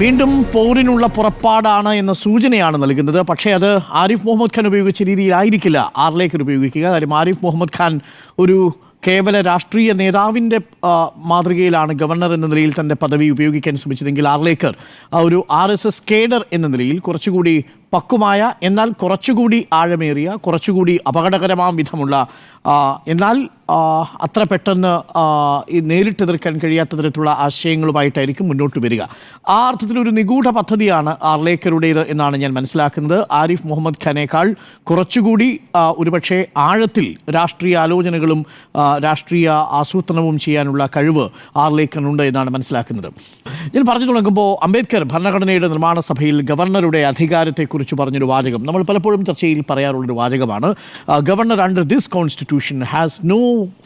വീണ്ടും പോറിനുള്ള പുറപ്പാടാണ് എന്ന സൂചനയാണ് നൽകുന്നത്. പക്ഷേ അത് ആരിഫ് മുഹമ്മദ് ഖാൻ ഉപയോഗിച്ച രീതിയിലായിരിക്കില്ല. ആറിലേക്ക് ഉപയോഗിക്കുക. കാര്യം ആരിഫ് മുഹമ്മദ് ഖാൻ ഒരു കേവല രാഷ്ട്രീയ നേതാവിന്റെ മാതൃകയിലാണ് ഗവർണർ എന്ന നിലയിൽ തന്റെ പദവി ഉപയോഗിക്കാൻ ശ്രമിച്ചതെങ്കിൽ ആർലേക്കർ ഒരു ആർ എസ് എസ് കേഡർ എന്ന നിലയിൽ കുറച്ചുകൂടി പക്വമായ എന്നാൽ കുറച്ചുകൂടി ആഴമേറിയ കുറച്ചുകൂടി അപകടകരമാം വിധമുള്ള എന്നാൽ അത്ര പെട്ടെന്ന് നേരിട്ട് എതിർക്കാൻ കഴിയാത്ത തരത്തിലുള്ള ആശയങ്ങളുമായിട്ടായിരിക്കും മുന്നോട്ട് വരിക. ആ അർത്ഥത്തിൽ ഒരു നിഗൂഢ പദ്ധതിയാണ് ആർലേക്കറുടേത് എന്നാണ് ഞാൻ മനസ്സിലാക്കുന്നത്. ആരിഫ് മുഹമ്മദ് ഖാനേക്കാൾ കുറച്ചുകൂടി ഒരുപക്ഷെ ആഴത്തിൽ രാഷ്ട്രീയ ആലോചനകളും രാഷ്ട്രീയ ആസൂത്രണവും ചെയ്യാനുള്ള കഴിവ് ആർലേക്കറിനുണ്ട് എന്നാണ് മനസ്സിലാക്കുന്നത്. ഞാൻ പറഞ്ഞു തുടങ്ങുമ്പോൾ അംബേദ്കർ ഭരണഘടനയുടെ നിർമ്മാണ സഭയിൽ ഗവർണറുടെ അധികാരത്തെക്കുറിച്ച് പറഞ്ഞൊരു വാചകം. നമ്മൾ പലപ്പോഴും ചർച്ചയിൽ പറയാറുള്ളൊരു വാചകമാണ് governor under this constitution has no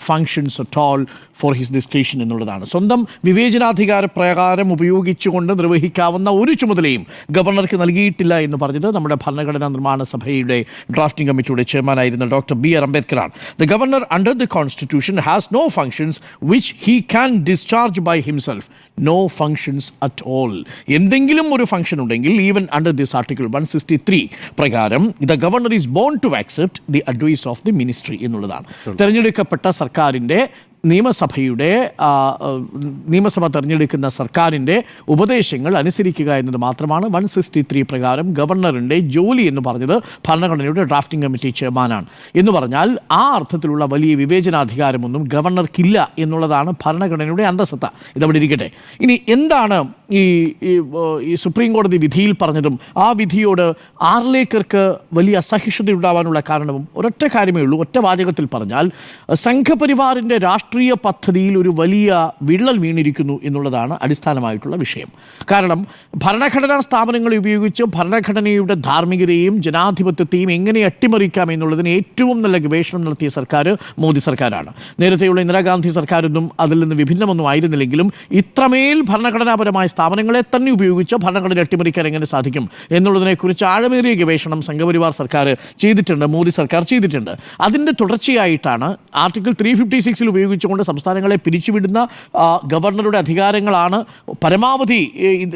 functions at all for his discretion എന്നുള്ളതാണ്. സ്വന്തം വിവേചനാധികാര പ്രകാരം ഉപയോഗിച്ചുകൊണ്ട് നിർവഹിക്കാവുന്ന ഒരു ചുമതലയും ഗവർണർക്ക് നൽകിയിട്ടില്ല എന്ന് പറഞ്ഞത് നമ്മുടെ ഭരണഘടനാ നിർമ്മാണ സഭയുടെ ഡ്രാഫ്റ്റിംഗ് കമ്മിറ്റിയുടെ ചെയർമാനായിരുന്ന doctor B R അംബേദ്കറാണ് the governor under the constitution has no functions which he can discharge by himself no functions at all എന്തെങ്കിലും ഒരു ഫങ്ഷൻ ഉണ്ടെങ്കിൽ even under this article one sixty three പ്രകാരം the governor is bound to accept the advice of the ministry എന്നുള്ളതാണ്. തിരഞ്ഞെടുക്കപ്പെട്ട സർക്കാരിന്റെ നിയമസഭയുടെ നിയമസഭ തിരഞ്ഞെടുക്കുന്ന സർക്കാരിന്റെ ഉപദേശങ്ങൾ അനുസരിക്കുക എന്നത് മാത്രമാണ് വൺ സിക്സ്റ്റി ത്രീ പ്രകാരം ഗവർണറിന്റെ ജോലി എന്ന് പറഞ്ഞത് ഭരണഘടനയുടെ ഡ്രാഫ്റ്റിംഗ് കമ്മിറ്റി ചെയർമാനാണ്. എന്ന് പറഞ്ഞാൽ ആ അർത്ഥത്തിലുള്ള വലിയ വിവേചനാധികാരമൊന്നും ഗവർണർക്കില്ല എന്നുള്ളതാണ് ഭരണഘടനയുടെ അന്തസത്ത ഇതവിടെ ഇരിക്കട്ടെ. ഇനി എന്താണ് ഈ, ഈ സുപ്രീം കോടതി വിധിയിൽ പറഞ്ഞതും ആ വിധിയോട് ആർലേക്കർക്ക് വലിയ അസഹിഷ്ണുത ഉണ്ടാവാനുള്ള കാരണവും ഒരൊറ്റ കാര്യമേ ഉള്ളൂ. ഒറ്റ വാചകത്തിൽ പറഞ്ഞാൽ സംഘപരിവാറിന്റെ രാഷ്ട്രീയ പദ്ധതിയിൽ ഒരു വലിയ വിള്ളൽ വീണിരിക്കുന്നു എന്നുള്ളതാണ് അടിസ്ഥാനമായിട്ടുള്ള വിഷയം. കാരണം ഭരണഘടനാ സ്ഥാപനങ്ങളെ ഉപയോഗിച്ച് ഭരണഘടനയുടെ ധാർമ്മികതയും ജനാധിപത്യത്തെയും എങ്ങനെ അട്ടിമറിക്കാം എന്നുള്ളതിന് ഏറ്റവും നല്ല ഗവേഷണം നടത്തിയ സർക്കാർ മോദി സർക്കാരാണ്. നേരത്തെയുള്ള ഇന്ദിരാഗാന്ധി സർക്കാരൊന്നും അതിൽ നിന്ന് വിഭിന്നമൊന്നും ആയിരുന്നില്ലെങ്കിലും ഇത്രമേൽ ഭരണഘടനാപരമായ സ്ഥാപനങ്ങളെ തന്നെ ഉപയോഗിച്ച് ഭരണഘടന അട്ടിമറിക്കാൻ എങ്ങനെ സാധിക്കും എന്നുള്ളതിനെക്കുറിച്ച് ആഴമേറിയ ഗവേഷണം സംഘപരിവാർ സർക്കാർ ചെയ്തിട്ടുണ്ട് മോദി സർക്കാർ ചെയ്തിട്ടുണ്ട്. അതിന്റെ തുടർച്ചയായിട്ടാണ് ആർട്ടിക്കിൾ ത്രീ ഫിഫ്റ്റി സിക്സിൽ ഉപയോഗിച്ചുകൊണ്ട് സംസ്ഥാനങ്ങളെ പിരിച്ചുവിടുന്ന ഗവർണറുടെ അധികാരങ്ങളാണ് പരമാവധി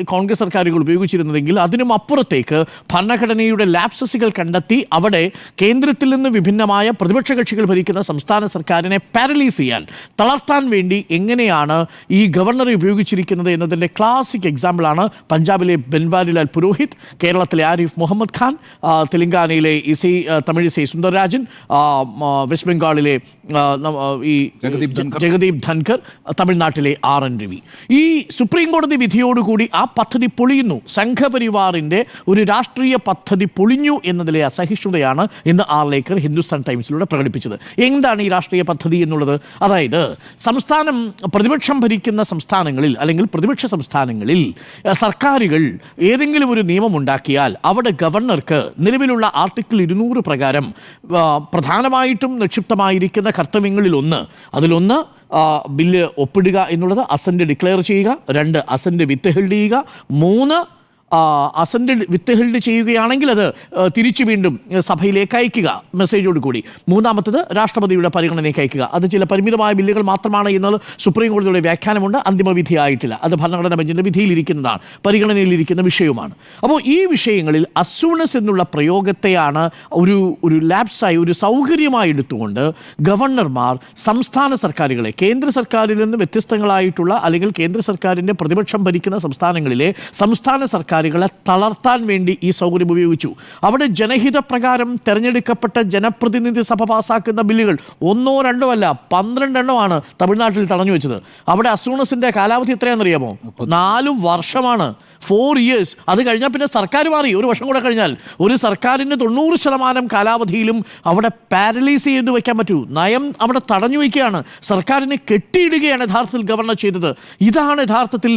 കോൺഗ്രസ് സർക്കാരുകൾ ഉപയോഗിച്ചിരുന്നതെങ്കിൽ അതിനും അപ്പുറത്തേക്ക് ഭരണഘടനയുടെ ലാപ്സസുകൾ കണ്ടെത്തി അവിടെ കേന്ദ്രത്തിൽ നിന്ന് വിഭിന്നമായ പ്രതിപക്ഷ കക്ഷികൾ ഭരിക്കുന്ന സംസ്ഥാന സർക്കാരിനെ പാരലൈസ് ചെയ്യാൻ തളർത്താൻ വേണ്ടി എങ്ങനെയാണ് ഈ ഗവർണറെ ഉപയോഗിച്ചിരിക്കുന്നത് എന്നതിന്റെ ക്ലാസിക് എക്സാമ്പിളാണ് പഞ്ചാബിലെ ബൻവാരിലാൽ പുരോഹിത് കേരളത്തിലെ ആരിഫ് മുഹമ്മദ് ഖാൻ തെലങ്കാനയിലെ ഇസൈ തമിഴിസൈ സുന്ദർരാജൻ വെസ്റ്റ് ബംഗാളിലെ ഈ ജഗദീപ് ധൻഖർ. തമിഴ്നാട്ടിലെ ആർ എൻ രവി. ഈ സുപ്രീം കോടതി വിധിയോടുകൂടി ആ പദ്ധതി പൊളിയുന്നു. സംഘപരിവാറിന്റെ ഒരു രാഷ്ട്രീയ പദ്ധതി പൊളിഞ്ഞു എന്നതിലെ അസഹിഷ്ണുതയാണ് ഇന്ന് ആർ ലേക്കർ ഹിന്ദുസ്ഥാൻ ടൈംസിലൂടെ പ്രകടിപ്പിച്ചത്. എന്താണ് ഈ രാഷ്ട്രീയ പദ്ധതി എന്നുള്ളത്? അതായത് സംസ്ഥാനം പ്രതിപക്ഷം ഭരിക്കുന്ന സംസ്ഥാനങ്ങളിൽ അല്ലെങ്കിൽ പ്രതിപക്ഷ സംസ്ഥാനങ്ങളിൽ സർക്കാരുകൾ ഏതെങ്കിലും ഒരു നിയമം ഉണ്ടാക്കിയാൽ അവിടെ ഗവർണർക്ക് നിലവിലുള്ള ആർട്ടിക്കിൾ ഇരുന്നൂറ് പ്രകാരം പ്രധാനമായിട്ടും നിക്ഷിപ്തമായിരിക്കുന്ന കർത്തവ്യങ്ങളിൽ ഒന്ന് അതിലൊന്ന് ആ, ബില്ല് ഒപ്പിടുക എന്നുള്ളത് അസന്റ് ഡിക്ലെയർ ചെയ്യുക രണ്ട് അസന്റ് വിത്ത് ഹെൽഡ് ചെയ്യുക മൂന്ന് അസന്റ് വിത്ത് ഹെൽഡ് ചെയ്യുകയാണെങ്കിൽ അത് തിരിച്ചു വീണ്ടും സഭയിലേക്ക് അയക്കുക. മെസ്സേജോട് കൂടി. മൂന്നാമത്തത് രാഷ്ട്രപതിയുടെ പരിഗണനയ്ക്ക് അയക്കുക. അത് ചില പരിമിതമായ ബില്ലുകൾ മാത്രമാണ് എന്നത് സുപ്രീം കോടതിയുടെ വ്യാഖ്യാനമുണ്ട്. അന്തിമ വിധിയായിട്ടില്ല അത് ഭരണഘടനാ ബെഞ്ചിന്റെ വിധിയിലിരിക്കുന്നതാണ്. പരിഗണനയിലിരിക്കുന്ന വിഷയവുമാണ്. അപ്പോൾ ഈ വിഷയങ്ങളിൽ അസൂണസ് എന്നുള്ള പ്രയോഗത്തെയാണ് ഒരു ഒരു ലാപ്സായി ഒരു സൗകര്യമായി എടുത്തുകൊണ്ട് ഗവർണർമാർ സംസ്ഥാന സർക്കാരുകളെ കേന്ദ്ര സർക്കാരിൽ നിന്ന് വ്യത്യസ്തങ്ങളായിട്ടുള്ള അല്ലെങ്കിൽ കേന്ദ്ര സർക്കാരിന്റെ പ്രതിപക്ഷം ഭരിക്കുന്ന സംസ്ഥാനങ്ങളിലെ സംസ്ഥാന സർക്കാരുകളെ തളർത്താൻ വേണ്ടി ഈ സൗകര്യം ഉപയോഗിച്ചു. അവിടെ ജനഹിതപ്രകാരം തെരഞ്ഞെടുക്കപ്പെട്ട ജനപ്രതിനിധി സഭ പാസാക്കുന്ന ബില്ലുകൾ ഒന്നോ രണ്ടോ അല്ല പന്ത്രണ്ടെണ്ണമാണ് തമിഴ്നാട്ടിൽ തടഞ്ഞു വെച്ചത്. അവിടെ അസൂണസിന്റെ കാലാവധി എത്രയാണെന്നറിയാമോ? നാലു വർഷമാണ്. ഫോർ ഇയേഴ്സ് അത് കഴിഞ്ഞാൽ പിന്നെ സർക്കാർ മാറി. ഒരു വർഷം കൂടെ കഴിഞ്ഞാൽ ഒരു സർക്കാരിന് തൊണ്ണൂറ് ശതമാനം കാലാവധിയിലും അവിടെ പാരലൈസ് ചെയ്ത് വെക്കാൻ പറ്റൂ. നയം അവിടെ തടഞ്ഞു വയ്ക്കുകയാണ്. സർക്കാരിനെ കെട്ടിയിടുകയാണ് യഥാർത്ഥത്തിൽ ഗവർണർ ചെയ്തത്. ഇതാണ് യഥാർത്ഥത്തിൽ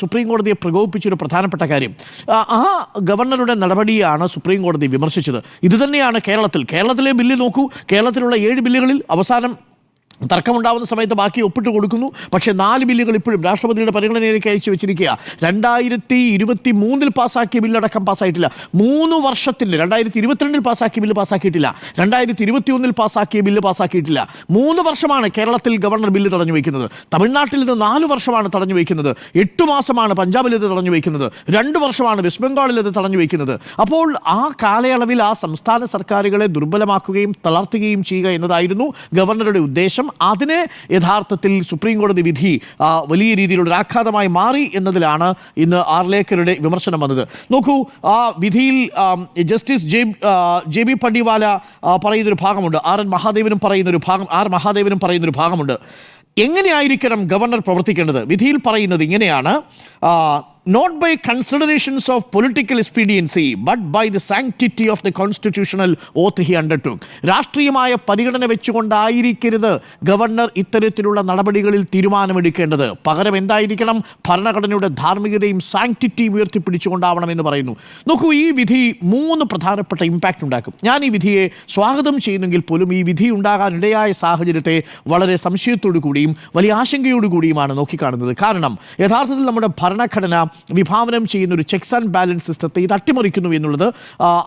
സുപ്രീം കോടതിയെ പ്രകോപിപ്പിച്ചൊരു പ്രധാനപ്പെട്ട കാര്യം. ആ, ഗവർണറുടെ നടപടിയാണ് സുപ്രീം കോടതി വിമർശിച്ചത്. ഇത് തന്നെയാണ് കേരളത്തിൽ. കേരളത്തിലെ ബില്ല് നോക്കൂ. കേരളത്തിലുള്ള ഏഴ് ബില്ലുകളിൽ അവസാനം തർക്കമുണ്ടാവുന്ന സമയത്ത് ബാക്കി ഒപ്പിട്ട് കൊടുക്കുന്നു. പക്ഷേ നാല് ബില്ലുകൾ ഇപ്പോഴും രാഷ്ട്രപതിയുടെ പരിഗണനയിലേക്ക് അയച്ചു വെച്ചിരിക്കുക രണ്ടായിരത്തി ഇരുപത്തി മൂന്നിൽ പാസ്സാക്കിയ ബില്ലടക്കം പാസ്സായിട്ടില്ല. മൂന്ന് വർഷത്തിൽ രണ്ടായിരത്തി ഇരുപത്തിരണ്ടിൽ പാസ്സാക്കിയ ബില്ല് പാസ്സാക്കിയിട്ടില്ല. രണ്ടായിരത്തി ഇരുപത്തി ഒന്നിൽ പാസ്സാക്കിയ ബില്ല് പാസ്സാക്കിയിട്ടില്ല. മൂന്ന് വർഷമാണ് കേരളത്തിൽ ഗവർണർ ബില്ല് തടഞ്ഞു വയ്ക്കുന്നത് തമിഴ്നാട്ടിൽ ഇത് നാല് വർഷമാണ് തടഞ്ഞു വയ്ക്കുന്നത് എട്ട് മാസമാണ് പഞ്ചാബിൽ ഇത് തടഞ്ഞു വയ്ക്കുന്നത് രണ്ട് വർഷമാണ് വെസ്റ്റ് ബംഗാളിൽ ഇത് തടഞ്ഞു വയ്ക്കുന്നത് അപ്പോൾ ആ കാലയളവിൽ ആ സംസ്ഥാന സർക്കാരുകളെ ദുർബലമാക്കുകയും തളർത്തുകയും ചെയ്യുക എന്നതായിരുന്നു ഗവർണറുടെ ഉദ്ദേശം. അതിന് യഥാർത്ഥത്തിൽ സുപ്രീം കോടതി വിധി വലിയ രീതിയിലുള്ള ആഘാതമായി മാറി എന്നതിലാണ് ഇന്ന് ആർലേക്കറുടെ വിമർശനം വന്നത്. നോക്കൂ ആ വിധിയിൽ justice J J B Pardiwala ആ, പറയുന്നൊരു ഭാഗമുണ്ട്. ആർ എൻ മഹാദേവനും പറയുന്നൊരു ഭാഗം ആർ മഹാദേവനും പറയുന്നൊരു ഭാഗമുണ്ട്. എങ്ങനെയായിരിക്കണം ഗവർണർ പ്രവർത്തിക്കേണ്ടത്? വിധിയിൽ പറയുന്നത് ഇങ്ങനെയാണ്. Not by considerations of political expediency but by the sanctity of the constitutional oath he undertook രാഷ്ട്രീയമായ പരിഗണന വെച്ചുകൊണ്ടായിരിക്കരുത് ഗവർണർ ഇത്തരത്തിലുള്ള നടപടികളിൽ തീരുമാനമെടുക്കേണ്ടത്. പകരം എന്തായിരിക്കണം? ഭരണഘടനയുടെ ധാർമ്മികതയും സാങ്ക്ടിറ്റിയും ഉയർത്തിപ്പിടിച്ചുകൊണ്ടാവണം എന്ന് പറയുന്നു. നോക്കൂ ഈ വിധി മൂന്ന് പ്രധാനപ്പെട്ട ഇമ്പാക്റ്റ് ഉണ്ടാക്കും. ഞാൻ ഈ വിധിയെ സ്വാഗതം ചെയ്യുന്നെങ്കിൽ പോലും ഈ വിധി ഉണ്ടാകാനിടയായ സാഹചര്യത്തെ വളരെ സംശയത്തോടു കൂടിയും വലിയ ആശങ്കയോടു കൂടിയുമാണ് നോക്കിക്കാണുന്നത്. കാരണം യഥാർത്ഥത്തിൽ നമ്മുടെ ഭരണഘടന വിഭാവനം ചെയ്യുന്ന ഒരു ചെക്സ് ആൻഡ് ബാലൻസ് സിസ്റ്റത്തെ ഇത് അട്ടിമറിക്കുന്നു എന്നുള്ളത്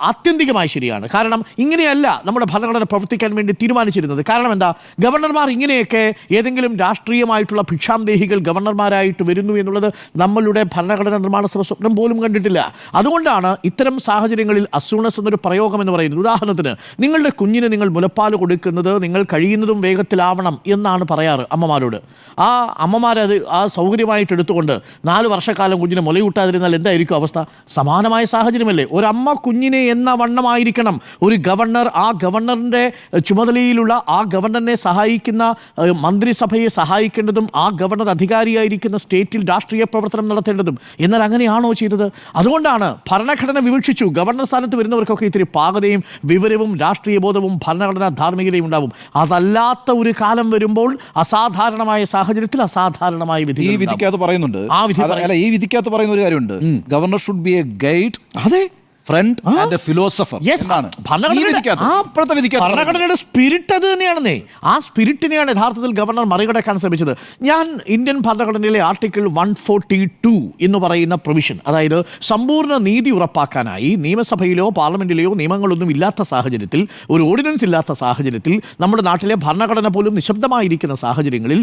ആത്യന്തികമായി ശരിയാണ്. കാരണം ഇങ്ങനെയല്ല നമ്മുടെ ഭരണഘടന പ്രവർത്തിക്കാൻ വേണ്ടി തീരുമാനിച്ചിരുന്നത്. കാരണം എന്താ? ഗവർണർമാർ ഇങ്ങനെയൊക്കെ ഏതെങ്കിലും രാഷ്ട്രീയമായിട്ടുള്ള ഭിക്ഷാന്തേഹികൾ ഗവർണർമാരായിട്ട് വരുന്നു എന്നുള്ളത് നമ്മളുടെ ഭരണഘടന നിർമ്മാണ സഭ സ്വപ്നം പോലും കണ്ടിട്ടില്ല. അതുകൊണ്ടാണ് ഇത്തരം സാഹചര്യങ്ങളിൽ അസൂണസ് എന്നൊരു പ്രയോഗം എന്ന് പറയുന്നത്. ഉദാഹരണത്തിന് നിങ്ങളുടെ കുഞ്ഞിന് നിങ്ങൾ മുലപ്പാൽ കൊടുക്കുന്നത് നിങ്ങൾ കഴിയുന്നതും വേഗത്തിലാവണം എന്നാണ് പറയാറ് അമ്മമാരോട്. ആ അമ്മമാരത് ആ സൗകര്യമായിട്ട് എടുത്തുകൊണ്ട് നാല് വർഷക്കാലം കുഞ്ഞിനെ മുലയൂട്ടാതിരുന്നാൽ എന്തായിരിക്കും അവസ്ഥ? സമാനമായ സാഹചര്യമല്ലേ? ഒരമ്മ കുഞ്ഞിനെ എന്ന വണ്ണമായിരിക്കണം. ഒരു ഗവർണർ ആ ഗവർണറിന്റെ ചുമതലയിലുള്ള ആ ഗവർണറിനെ സഹായിക്കുന്ന മന്ത്രിസഭയെ സഹായിക്കേണ്ടതും ആ ഗവർണർ അധികാരിയായിരിക്കുന്ന സ്റ്റേറ്റിൽ രാഷ്ട്രീയ പ്രവർത്തനം നടത്തേണ്ടതും. എന്നാൽ അങ്ങനെയാണോ ചെയ്തത്? അതുകൊണ്ടാണ് ഭരണഘടന വിവക്ഷിച്ചു. ഗവർണർ സ്ഥാനത്ത് വരുന്നവർക്കൊക്കെ ഇത്തിരി പാകതയും വിവരവും രാഷ്ട്രീയ ബോധവും ഭരണഘടനാ ധാർമ്മികതയും ഉണ്ടാവും. അതല്ലാത്ത ഒരു കാലം വരുമ്പോൾ അസാധാരണമായ സാഹചര്യത്തിൽ അസാധാരണമായ വിധി ഈ വിധി വിധിക്കകത്ത് പറയുന്നുണ്ട്. ആ വിധി അല്ല ഈ വിധിക്കകത്ത് പറയുന്ന ഒരു കാര്യമുണ്ട്. Governor should be a guide അതെ. ഫ്രണ്ട് ആൻഡ് ഫിലോസഫർ എന്നാണ് ഭരണഘടനയുടെ- സ്പിരിറ്റ് അത് തന്നെയാണെന്നേ ആ സ്പിരിറ്റിനെയാണ് യഥാർത്ഥത്തിൽ ഗവർണർ മറികടക്കാൻ ശ്രമിച്ചത്. ഞാൻ ഇന്ത്യൻ ഭരണഘടനയിലെ ആർട്ടിക്കിൾ വൺ ഫോർട്ടി ടു എന്ന് പറയുന്ന പ്രൊവിഷൻ അതായത് സമ്പൂർണ നീതി ഉറപ്പാക്കാനായി നിയമസഭയിലോ പാർലമെന്റിലെയോ നിയമങ്ങളൊന്നും ഇല്ലാത്ത സാഹചര്യത്തിൽ ഒരു ഓർഡിനൻസ് ഇല്ലാത്ത സാഹചര്യത്തിൽ നമ്മുടെ നാട്ടിലെ ഭരണഘടന പോലും നിശബ്ദമായിരിക്കുന്ന സാഹചര്യങ്ങളിൽ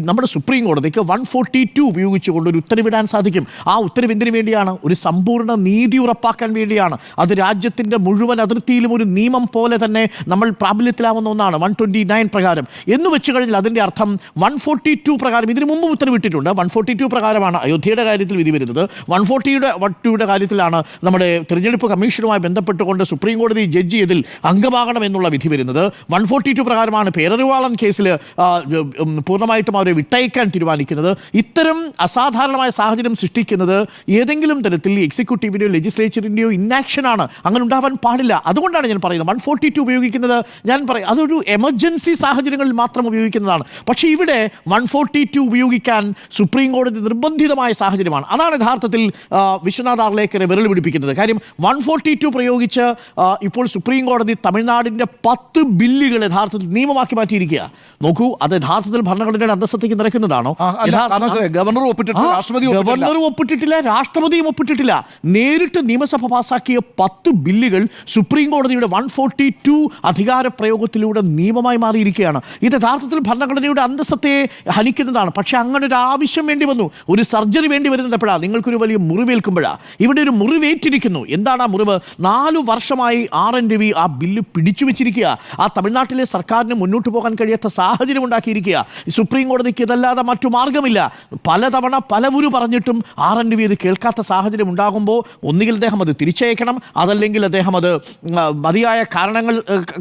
നമ്മുടെ സുപ്രീം കോടതിക്ക് വൺ ഫോർട്ടി ടു ഉപയോഗിച്ചുകൊണ്ട് ഒരു ഉത്തരവിടാൻ സാധിക്കും. ആ ഉത്തരവ് എന്തിനു വേണ്ടിയാണ്? ഒരു സമ്പൂർണ നീതി ഉറപ്പാക്കാൻ വേണ്ടിയാണ് അത് രാജ്യത്തിന്റെ മുഴുവൻ അതിർത്തിയിലും ഒരു നിയമം പോലെ തന്നെ നമ്മൾ പ്രാബല്യത്തിലാവുന്ന ഒന്നാണ്. വൺ ട്വന്റി നയൻ പ്രകാരം. എന്ന് വെച്ച് കഴിഞ്ഞാൽ അതിന്റെ അർത്ഥം വൺ ഫോർട്ടി ടു പ്രകാരം. ഇതിനു മുമ്പ് ഉത്തരവിട്ടിട്ടുണ്ട്. വൺ ഫോർട്ടി ടു പ്രകാരമാണ് അയോധ്യയുടെ കാര്യത്തിൽ വിധി വരുന്നത്. വൺ ഫോർട്ടിയുടെ വൺ ടുയുടെ കാര്യത്തിലാണ് നമ്മുടെ തിരഞ്ഞെടുപ്പ് കമ്മീഷനുമായി ബന്ധപ്പെട്ടുകൊണ്ട് സുപ്രീം കോടതി ജഡ്ജി ഇതിൽ അംഗമാകണം എന്നുള്ള വിധി വരുന്നത്. വൺ ഫോർട്ടി ടു പ്രകാരമാണ് പേരറിവാളൻ കേസിൽ പൂർണമായിട്ടും അവരെ വിട്ടയക്കാൻ തീരുമാനിക്കുന്നത്. ഇത്തരം അസാധാരണമായ സാഹചര്യം സൃഷ്ടിക്കുന്നത് ഏതെങ്കിലും തരത്തിൽ എക്സിക്യൂട്ടീവിന്റെയോ ലെജിസ്ലേച്ചറിന്റെയോ ഇന്നാക്ഷനാണ് അങ്ങനെ ഉണ്ടാവാൻ പാടില്ല. അതുകൊണ്ടാണ് ഞാൻ പറയുന്നത്. വൺ ഫോർട്ടി ടു ഉപയോഗിക്കുന്നത് ഞാൻ പറയും. അതൊരു എമർജൻസി സാഹചര്യങ്ങളിൽ മാത്രം ഉപയോഗിക്കുന്നതാണ്. പക്ഷേ ഇവിടെ വൺ ഫോർട്ടി ടു ഉപയോഗിക്കാൻ സുപ്രീം കോടതി നിർബന്ധിതമായ സാഹചര്യമാണ്. അതാണ് യഥാർത്ഥത്തിൽ വിശ്വനാഥ് ആർലേക്കറെ വിരൽ പിടിപ്പിക്കുന്നത്. കാര്യം വൺ ഫോർട്ടി ടു പ്രയോഗിച്ച് ഇപ്പോൾ സുപ്രീം കോടതി തമിഴ്നാടിന്റെ പത്ത് ബില്ലുകൾ യഥാർത്ഥത്തിൽ നിയമമാക്കി മാറ്റിയിരിക്കുക നോക്കൂ അത് യഥാർത്ഥത്തിൽ ഭരണഘടനയുടെ അന്തസ്സത്തേക്ക് നിറയ്ക്കുന്നതാണോ ഗവർണർ ഒപ്പിട്ടിട്ട് രാഷ്ട്രപതി ഒപ്പിട്ടില്ല. ഗവർണറും ഒപ്പിട്ടിട്ടില്ല രാഷ്ട്രപതിയും ഒപ്പിട്ടിട്ടില്ല. നേരിട്ട് നിയമസഭ പാസാക്കിയ പത്ത് ബില്ലുകൾ സുപ്രീം കോടതിയുടെ വൺ ഫോർട്ടി ടു അധികാര പ്രയോഗത്തിലൂടെ നിയമമായി മാറിയിരിക്കുകയാണ്. ഇത് യഥാർത്ഥത്തിൽ ഭരണഘടനയുടെ അന്തസ്സത്തെ ഹനിക്കുന്നതാണ്. പക്ഷേ അങ്ങനെ ഒരു ആവശ്യം വേണ്ടി വന്നു. ഒരു സർജറി വേണ്ടി വരുന്നത് എപ്പോഴാണ് നിങ്ങൾക്കൊരു വലിയ മുറിവേൽക്കുമ്പോഴാണ് ഇവിടെ ഒരു മുറിവേറ്റിരിക്കുന്നു. എന്താണ് ആ മുറിവ്? നാലു വർഷമായി ആർ എൻ രവി ആ ബില്ല് പിടിച്ചു വെച്ചിരിക്കുക. ആ തമിഴ്നാട്ടിലെ സർക്കാരിന് മുന്നോട്ട് പോകാൻ കഴിയാത്ത സാഹചര്യം ഉണ്ടാക്കിയിരിക്കുക. സുപ്രീം കോടതിക്ക് ഇതല്ലാതെ മറ്റു മാർഗമില്ല പലതവണ പലവുരു പറഞ്ഞിട്ടും ആർ എൻ രവി ഇത് കേൾക്കാത്ത സാഹചര്യം ഉണ്ടാകുമ്പോൾ ഒന്നുകിൽ അദ്ദേഹം അത് തിരിച്ചയക്കണം അതല്ലെങ്കിൽ അദ്ദേഹം അത് മതിയായ കാരണങ്ങൾ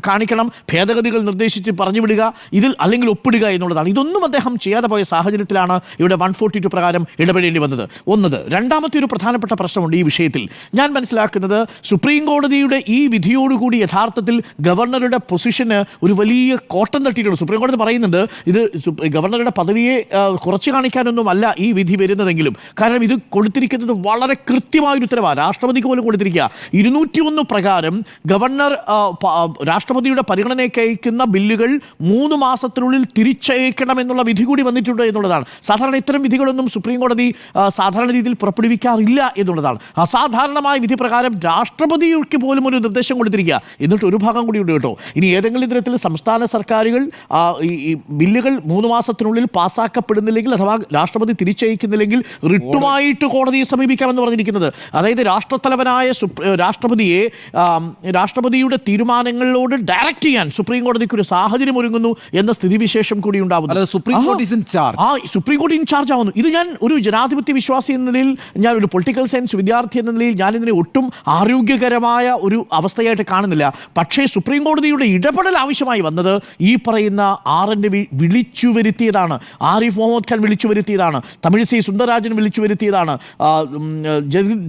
കാണിക്കണം. ഭേദഗതികൾ നിർദ്ദേശിച്ച് പറഞ്ഞു വിടുക ഇതിൽ അല്ലെങ്കിൽ ഒപ്പിടുക എന്നുള്ളതാണ്. ഇതൊന്നും അദ്ദേഹം ചെയ്യാതെ പോയ സാഹചര്യത്തിലാണ് ഇവിടെ വൺ ഫോർട്ടി ടു പ്രകാരം ഇടപെടേണ്ടി വന്നത്. ഒന്നത് രണ്ടാമത്തെ ഒരു പ്രധാനപ്പെട്ട പ്രശ്നമുണ്ട് ഈ വിഷയത്തിൽ. ഞാൻ മനസ്സിലാക്കുന്നത് സുപ്രീം കോടതിയുടെ ഈ വിധിയോടുകൂടി യഥാർത്ഥത്തിൽ ഗവർണറുടെ പൊസിഷന് ഒരു വലിയ കോട്ടം തട്ടിയിട്ടുണ്ട്. സുപ്രീം കോടതി പറയുന്നുണ്ട് ഇത് ഗവർണറുടെ പദവിയെ കുറച്ച് കാണിക്കാനൊന്നും അല്ല ഈ വിധി വരുന്നതെങ്കിലും. കാരണം ഇത് കൊടുത്തിരിക്കുന്നത് വളരെ കൃത്യമായൊരു ഉത്തരവാണ് രാഷ്ട്രപതിക്ക് പോലും കൊടുത്തിരിക്കുന്നത് കൊടുത്തിരിക്കുക ഇരുന്നൂറ്റി ഒന്ന് പ്രകാരം ഗവർണർ രാഷ്ട്രപതിയുടെ പരിഗണനയ്ക്ക് അയക്കുന്ന ബില്ലുകൾ മൂന്ന് മാസത്തിനുള്ളിൽ തിരിച്ചയക്കണം എന്നുള്ള വിധി കൂടി വന്നിട്ടുണ്ട് എന്നുള്ളതാണ്. സാധാരണ ഇത്തരം വിധികളൊന്നും സുപ്രീം കോടതി സാധാരണ രീതിയിൽ പുറപ്പെടുവിക്കാറില്ല എന്നുള്ളതാണ്. അസാധാരണമായ വിധി പ്രകാരം രാഷ്ട്രപതിക്ക് പോലും ഒരു നിർദ്ദേശം കൊടുത്തിരിക്കുക. എന്നിട്ട് ഒരു ഭാഗം കൂടി ഉണ്ട് കേട്ടോ. ഇനി ഏതെങ്കിലും തരത്തിൽ സംസ്ഥാന സർക്കാരുകൾ ഈ ബില്ലുകൾ മൂന്ന് മാസത്തിനുള്ളിൽ പാസ്സാക്കപ്പെടുന്നില്ലെങ്കിൽ അഥവാ രാഷ്ട്രപതി തിരിച്ചയക്കുന്നില്ലെങ്കിൽ റിട്ടുമായിട്ട് കോടതിയെ സമീപിക്കാമെന്ന് പറഞ്ഞിരിക്കുന്നത്. അതായത് രാഷ്ട്രത്തലവനായ രാഷ്ട്രപതിയെ രാഷ്ട്രപതിയുടെ തീരുമാനങ്ങളോട് ഡയറക്റ്റ് ചെയ്യാൻ സുപ്രീം കോടതിക്ക് ഒരു സാഹചര്യം ഒരുങ്ങുന്നു എന്ന സ്ഥിതിവിശേഷം കൂടി ഉണ്ടാവുന്നു. സുപ്രീം കോടതി ഇൻചാർജ് ആവുന്നു. ഇത് ഞാൻ ഒരു ജനാധിപത്യ വിശ്വാസി എന്ന നിലയിൽ ഞാൻ ഒരു പൊളിറ്റിക്കൽ സയൻസ് വിദ്യാർത്ഥി എന്ന നിലയിൽ ഞാൻ ഇതിനെ ഒട്ടും ആരോഗ്യകരമായ ഒരു അവസ്ഥയായിട്ട് കാണുന്നില്ല. പക്ഷേ സുപ്രീം കോടതിയുടെ ഇടപെടൽ ആവശ്യമായി വന്നത് ഈ പറയുന്ന ആർ എൻ രവി വിളിച്ചു വരുത്തിയതാണ്. ആരിഫ് മുഹമ്മദ് ഖാൻ വിളിച്ചു വരുത്തിയതാണ്. തമിഴിസൈ സുന്ദരരാജൻ വിളിച്ചു വരുത്തിയതാണ്.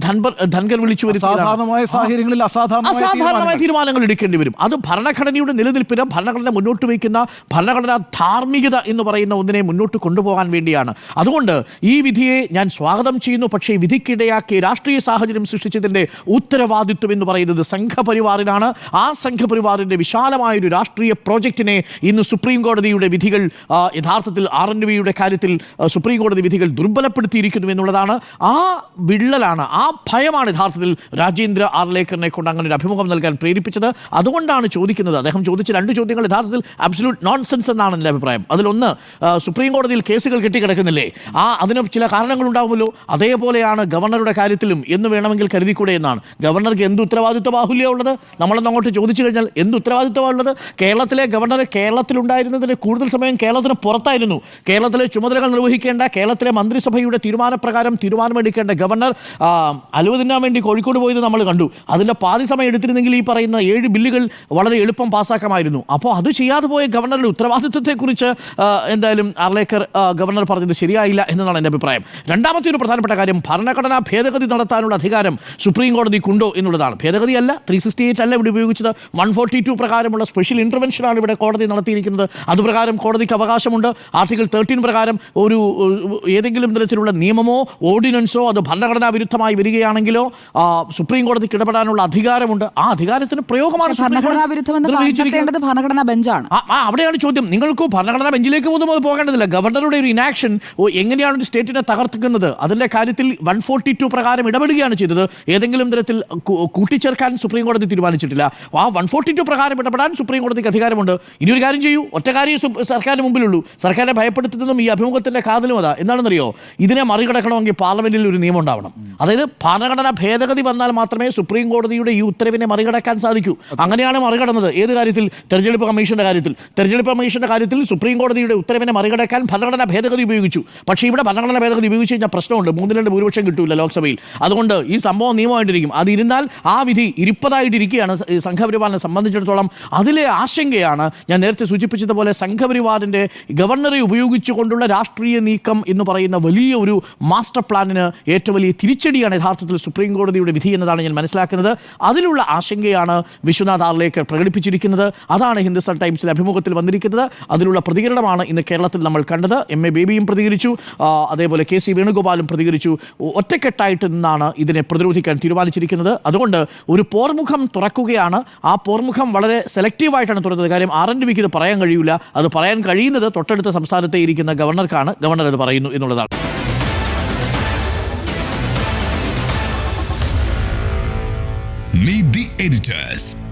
ധൻബർ ധൻകർ വിളിച്ചു വരുത്തിയതാണ്. അസാധാരണമായ സാഹചര്യങ്ങളിൽ അസാധാരണമായ തീരുമാനങ്ങൾ. എടുക്കേണ്ടി വരും. അത് ഭരണഘടനയുടെ നിലനിൽപ്പിന് ഭരണഘടന മുന്നോട്ട് വയ്ക്കുന്ന ഭരണഘടനാ ധാർമ്മികത എന്ന് പറയുന്ന ഒന്നിനെ മുന്നോട്ട് കൊണ്ടുപോകാൻ വേണ്ടിയാണ്. അതുകൊണ്ട് ഈ വിധിയെ ഞാൻ സ്വാഗതം ചെയ്യുന്നു. പക്ഷേ വിധിക്കിടയാക്കി രാഷ്ട്രീയ സാഹചര്യം സൃഷ്ടിച്ചതിന്റെ ഉത്തരവാദിത്വം എന്ന് പറയുന്നത് സംഘപരിവാറിനാണ്. ആ സംഘപരിവാറിന്റെ വിശാലമായ ഒരു രാഷ്ട്രീയ പ്രോജക്റ്റിനെ ഇന്ന് സുപ്രീം കോടതിയുടെ വിധികൾ യഥാർത്ഥത്തിൽ ആർ എൻ വിയുടെ കാര്യത്തിൽ സുപ്രീം കോടതി വിധികൾ ദുർബലപ്പെടുത്തിയിരിക്കുന്നു എന്നുള്ളതാണ്. ആ വിള്ളലാണ് ആ ഭയമാണ് യഥാർത്ഥത്തിൽ രാജേന്ദ്ര ആർലേക്കറിനെ കൊണ്ട് അങ്ങനെ ഒരു അഭിമുഖം നൽകാൻ പ്രേരിപ്പിച്ചത്. അതുകൊണ്ടാണ് ചോദിക്കുന്നത്. അദ്ദേഹം ചോദിച്ച രണ്ട് ചോദ്യങ്ങൾ യഥാർത്ഥത്തിൽ അബ്സല്യൂട്ട് നോൺസെൻസ് എന്നാണ് എന്റെ അഭിപ്രായം. അതിലൊന്ന് സുപ്രീം കോടതിയിൽ കേസുകൾ കെട്ടിക്കിടക്കുന്നില്ലേ? ആ അതിന് ചില കാരണങ്ങൾ ഉണ്ടാവുമല്ലോ. അതേപോലെയാണ് ഗവർണറുടെ കാര്യത്തിലും എന്ന് വേണമെങ്കിൽ കരുതിക്കൂടെ എന്നാണ്. ഗവർണർക്ക് എന്ത് ഉത്തരവാദിത്വ ബാഹുല്യമുള്ളത് നമ്മളൊന്ന് അങ്ങോട്ട് ചോദിച്ചു കഴിഞ്ഞാൽ എന്ത് ഉത്തരവാദിത്വമുള്ളത് കേരളത്തിലെ ഗവർണർ കേരളത്തിലുണ്ടായിരുന്നതിന് കൂടുതൽ സമയം കേരളത്തിന് പുറത്തായിരുന്നു. കേരളത്തിലെ ചുമതലകൾ നിർവഹിക്കേണ്ട കേരളത്തിലെ മന്ത്രിസഭയുടെ തീരുമാനപ്രകാരം തീരുമാനമെടുക്കേണ്ട ഗവർണർ അലുവതിനാൻ അലുവ വേണ്ടി കോഴിക്കോട് പോയത് നമ്മൾ കണ്ടു. അതിന്റെ പാതി സമയം എടുത്തിരുന്നെങ്കിൽ ഈ പറയുന്ന ഏഴ് ബില്ലുകൾ വളരെ എളുപ്പം പാസ്സാക്കാമായിരുന്നു. അപ്പോൾ അത് ചെയ്യാതെ പോയ ഗവർണറുടെ ഉത്തരവാദിത്വത്തെക്കുറിച്ച് എന്തായാലും അർലേക്കർ ഗവർണർ പറഞ്ഞത് ശരിയായില്ല എന്നതാണ് എന്റെ അഭിപ്രായം. രണ്ടാമത്തെ ഒരു പ്രധാനപ്പെട്ട കാര്യം ഭരണഘടനാ ഭേദഗതി നടത്താനുള്ള അധികാരം സുപ്രീം കോടതിക്കുണ്ടോ എന്നുള്ളതാണ്. ഭേദഗതി അല്ല ത്രീ സിക്സ്റ്റി എയ്റ്റ് അല്ല ഇവിടെ ഉപയോഗിച്ചത്. വൺ ഫോർട്ടി ടു പ്രകാരമുള്ള സ്പെഷ്യൽ ഇന്റർവെൻഷനാണ് ഇവിടെ കോടതി നടത്തിയിരിക്കുന്നത്. അതുപ്രകാരം കോടതിക്ക് അവകാശമുണ്ട്. ആർട്ടിക്കിൾ തേർട്ടീൻ പ്രകാരം ഒരു ഏതെങ്കിലും തരത്തിലുള്ള നിയമമോ ഓർഡിനൻസോ അത് ഭരണഘടനാ വിരുദ്ധമായി വരികയാണെങ്കിലോ സുപ്രീം കോടതിക്ക് ഇടപെടാനുള്ള അധികാരമുണ്ട്. ആ അധികാരത്തിന് പ്രയോഗമാണ് ഭരണഘടനാ വിരുദ്ധമെന്ന് നിർവഹിച്ചിരിക്കുന്നത്. ഭരണഘടനാ ബെഞ്ചാണ്. അവിടെയാണ് ചോദ്യം. നിങ്ങൾക്ക് ഭരണഘടനാ ബെഞ്ചിലേക്ക് പോലും അത് പോകേണ്ടതില്ല. ഗവർണറുടെ ഒരു ഇനാക്ഷൻ എങ്ങനെയാണ് ഒരു സ്റ്റേറ്റിനെ തകർത്തുന്നത് അതിന്റെ കാര്യത്തിൽ വൺ ഫോർട്ടി ടു പ്രകാരം ഇടപെടുകയാണ് ചെയ്തത്. ഏതെങ്കിലും തരത്തിൽ കൂട്ടിച്ചേർക്കാൻ സുപ്രീം കോടതി തീരുമാനിച്ചിട്ടില്ല. ആ വൺ ഫോർട്ടി ടു പ്രകാരം ഇടപെടാൻ സുപ്രീം കോടതിക്ക് അധികാരമുണ്ട്. ഇനിയൊരു ഒരു കാര്യം ചെയ്യൂ. ഒറ്റ കാര്യം സർക്കാരിന് മുമ്പിലുള്ളൂ. സർക്കാരിനെ ഭയപ്പെടുത്തുന്നതും ഈ അഭിമുഖത്തിന്റെ കാതലും അതാ. എന്താണെന്നറിയോ? ഇതിനെ മറികടക്കണമെങ്കിൽ പാർലമെന്റിൽ ഒരു നിയമം ഉണ്ടാവണം. അതായത് ഭരണഘടനാ ഭേദഗതി വന്നാൽ മാത്രമേ സുപ്രീം കോടതിയുടെ ഈ ഉത്തരവിനെ മറികടക്കാൻ സാധിക്കൂ. അങ്ങനെയാണ് മറികടന്നത്. ഏത് കാര്യത്തിൽ? തെരഞ്ഞെടുപ്പ് കമ്മീഷന്റെ കാര്യത്തിൽ. തെരഞ്ഞെടുപ്പ് കമ്മീഷന്റെ കാര്യത്തിൽ സുപ്രീം കോടതിയുടെ ഉത്തരവിനെ മറികടക്കാൻ ഭരണഘടനാ ഭേദഗതി ഉപയോഗിച്ചു. പക്ഷേ ഇവിടെ ഭരണഘടനാ ഭേദഗതി ഉപയോഗിച്ച് കഴിഞ്ഞാൽ പ്രശ്നമുണ്ട്. മൂന്നിൽ രണ്ട് ഭൂരിപക്ഷം കിട്ടൂല ലോക്സഭയിൽ. അതുകൊണ്ട് ഈ സംഭവം നിയമമായിട്ടിരിക്കും. അതിരുന്നാൽ ആ വിധി ഇരിപ്പതായിട്ടിരിക്കുകയാണ് സംഘപരിവാറിനെ സംബന്ധിച്ചിടത്തോളം. അതിലെ ആശങ്കയാണ് ഞാൻ നേരത്തെ സൂചിപ്പിച്ചതുപോലെ സംഘപരിവാറിന്റെ ഗവർണറെ ഉപയോഗിച്ചുകൊണ്ടുള്ള രാഷ്ട്രീയ നീക്കം എന്ന് പറയുന്ന വലിയ ഒരു മാസ്റ്റർ പ്ലാനിന് ഏറ്റവും വലിയ തിരിച്ചടിയാണ് യഥാർത്ഥത്തിൽ സുപ്രീം കോടതിയുടെ വിധി എന്നതാണ് ഞാൻ മനസ്സിലാക്കുന്നത്. അതിലുള്ള ആശങ്കയാണ് വിശ്വനാഥ് ആർലേക്കർ പ്രകടിപ്പിച്ചിരിക്കുന്നത്. അതാണ് ഹിന്ദുസ്ഥാൻ ടൈംസിൽ അഭിമുഖത്തിൽ വന്നിരിക്കുന്നത്. അതിലുള്ള പ്രതികരണമാണ് ഇന്ന് കേരളത്തിൽ നമ്മൾ കണ്ടത്. എം എ ബേബിയും പ്രതികരിച്ചു. അതേപോലെ കെ സി വേണുഗോപാലും പ്രതികരിച്ചു. ഒറ്റക്കെട്ടായിട്ട് നിന്നാണ് ഇതിനെ പ്രതിരോധിക്കാൻ തീരുമാനിച്ചിരിക്കുന്നത്. അതുകൊണ്ട് ഒരു പോർമുഖം തുറക്കുകയാണ്. ആ പോർമുഖം വളരെ സെലക്റ്റീവായിട്ടാണ് തുറന്നത്. കാര്യം ആർ എൻ വിക്ക് ഇത് പറയാൻ കഴിയില്ല അത് പറയാൻ കഴിയുന്നത് തൊട്ടടുത്ത സംസ്ഥാനത്തെ ഇരിക്കുന്ന ഗവർണർക്കാണ്. ഗവർണർ അത് പറയുന്നു എന്നുള്ളതാണ്. Editors.